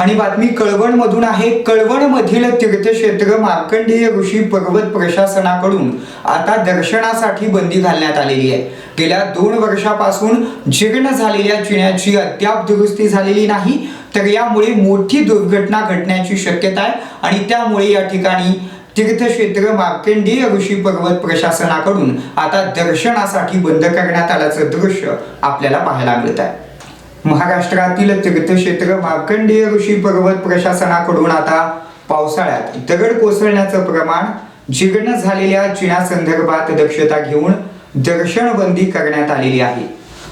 आणि बातमी कळवण मधून आहे कळवण मधील तीर्थक्षेत्र मार्कंडेय ऋषी पर्वत प्रशासनाकडून आता दर्शनासाठी बंदी घालण्यात आलेली आहे. गेल्या दोन वर्षापासून जीर्ण झालेल्या जिण्याची अद्याप दुरुस्ती झालेली नाही तर यामुळे मोठी दुर्घटना घडण्याची शक्यता आहे आणि त्यामुळे या ठिकाणी तीर्थक्षेत्र मार्कंडेय ऋषी पर्वत प्रशासनाकडून आता दर्शनासाठी बंद करण्यात आल्याचं दृश्य आपल्याला पाहायला मिळत आहे. महाराष्ट्रातील तीर्थक्षेत्र मार्कंडेय ऋषी पर्वत प्रशासनाकडून आता पावसाळ्यात दगड कोसळण्याचं प्रमाण जीर्ण झालेल्या चिन्यासंदर्भात दक्षता घेऊन दर्शन बंदी करण्यात आलेली आहे.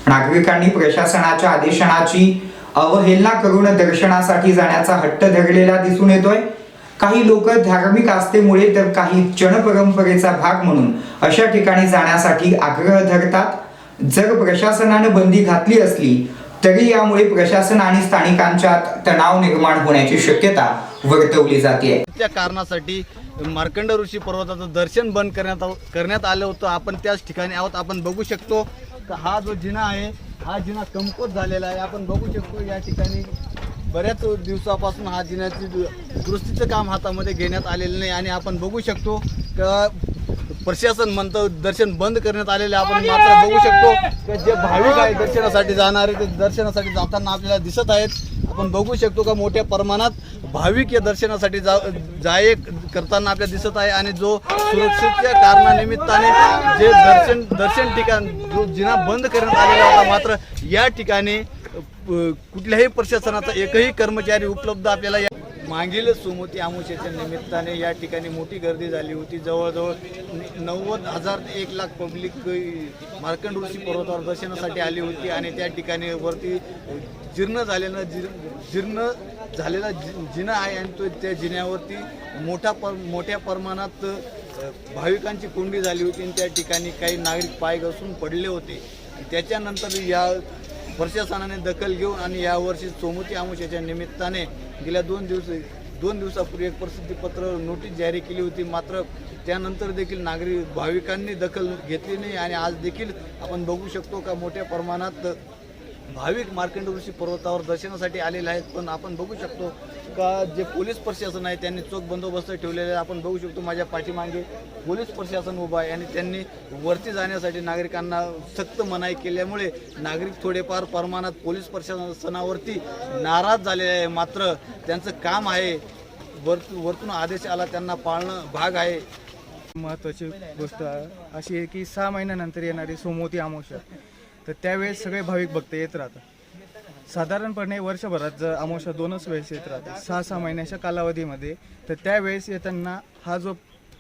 नागरिकांनी प्रशासनाच्या आदेशनाची अवहेलना करून दर्शनासाठी जाण्याचा हट्ट धरलेला दिसून येतोय. काही लोक धार्मिक आस्थेमुळे तर काही जनपरंपरेचा भाग म्हणून अशा ठिकाणी जाण्यासाठी आग्रह धरतात. जर प्रशासनानं बंदी घातली असली तरी यामुळे प्रशासन आणि स्थानिकांच्यात तणाव निर्माण होण्याची शक्यता वर्तवली जाते त्या कारणासाठी मार्कंड ऋषी पर्वताचं दर्शन बंद करण्यात करण्यात आलं होतं. आपण त्याच ठिकाणी आहोत. आपण बघू शकतो हा जो जिना आहे हा जिना कमकोत झालेला आहे. आपण बघू शकतो या ठिकाणी बऱ्याच दिवसापासून हा जिन्याची दु- दुरुस्तीचं काम हातामध्ये घेण्यात आलेलं नाही. आणि आपण बघू शकतो प्रशासन म्हणतं दर्शन बंद करण्यात आलेले. आपण मात्र बघू शकतो का जे भाविक आहे दर्शनासाठी जाणारे ते दर्शनासाठी जाताना आपल्याला दिसत आहेत आपण बघू शकतो का मोठ्या प्रमाणात भाविक या दर्शनासाठी जा जाय करताना आपल्याला दिसत आहे आणि जो सुरक्षेच्या कारणानिमित्ताने जे दर्शन दर्शन ठिकाण जो जिना बंद करण्यात आलेला होता मात्र या ठिकाणी कुठल्याही प्रशासनाचा एकही कर्मचारी उपलब्ध आपल्याला या मागील सुमती आमुषेच्या निमित्ताने या ठिकाणी मोठी गर्दी झाली होती. जवळजवळ नव्वद हजार ते एक लाख पब्लिक मार्कंड ऋषी पर्वतावर दर्शनासाठी आली होती आणि त्या ठिकाणी वरती जीर्ण झालेलं जीर जीर्ण झालेला जि- जिना आहे आणि तो त्या जिन्यावरती मोठा पर मोठ्या प्रमाणात भाविकांची कोंडी झाली होती आणि त्या ठिकाणी काही नागरिक पाय घसून पडले होते. त्याच्यानंतर या प्रशासनाने दखल घेऊन आणि यावर्षी सोमती आमुष्याच्या निमित्ताने गेल्या दोन दिवस दोन दिवसापूर्वी एक प्रसिद्धीपत्र नोटीस जारी केली होती. मात्र त्यानंतर देखील नागरिक भाविकांनी दखल घेतली नाही आणि आज देखील आपण बघू शकतो का मोठ्या प्रमाणात भाविक मार्कंड ऋषी पर्वतावर दर्शनासाठी आलेले आहेत पण आपण बघू शकतो का जे पोलीस प्रशासन आहे त्यांनी चोख बंदोबस्त ठेवलेला आहे आपण बघू शकतो माझ्या पाठीमागे पोलीस प्रशासन उभं आहे आणि त्यांनी वरती जाण्यासाठी नागरिकांना सक्त मनाई केल्यामुळे नागरिक थोडेफार प्रमाणात पोलीस प्रशासनावरती नाराज झालेले आहे. मात्र त्यांचं काम आहे वर वरतून आदेश आला त्यांना पाळणं भाग आहे. महत्त्वाची गोष्ट अशी आहे की सहा महिन्यानंतर येणारी सोमवती अमावस्या. तर त्यावेळेस सगळे भाविक भक्त येत राहतात. साधारणपणे वर्षभरात जर अमावस्या दोनच वेळेस येत राहते सहा सहा महिन्याच्या कालावधीमध्ये. तर त्यावेळेस येताना हा जो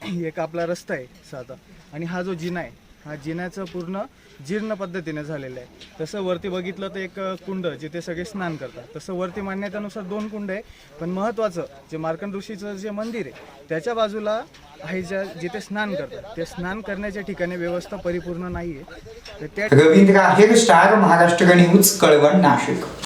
एक आपला रस्ता आहे साधा आणि हा जो जिना आहे हा जिन्याचं पूर्ण जीर्ण पद्धतीने झालेलं आहे. तसं वरती बघितलं तर एक कुंड जिथे सगळे स्नान करतात. तसं वरती मान्यतेनुसार दोन कुंड आहे. पण महत्त्वाचं जे मार्कंड ऋषीचं जे मंदिर आहे त्याच्या बाजूला आहे ज्या जिथे स्नान करतात ते स्नान करण्याच्या ठिकाणी व्यवस्था परिपूर्ण नाही आहे तर त्या रवींद्र आहेर स्टार महाराष्ट्र न्यूज कळवण नाशिक.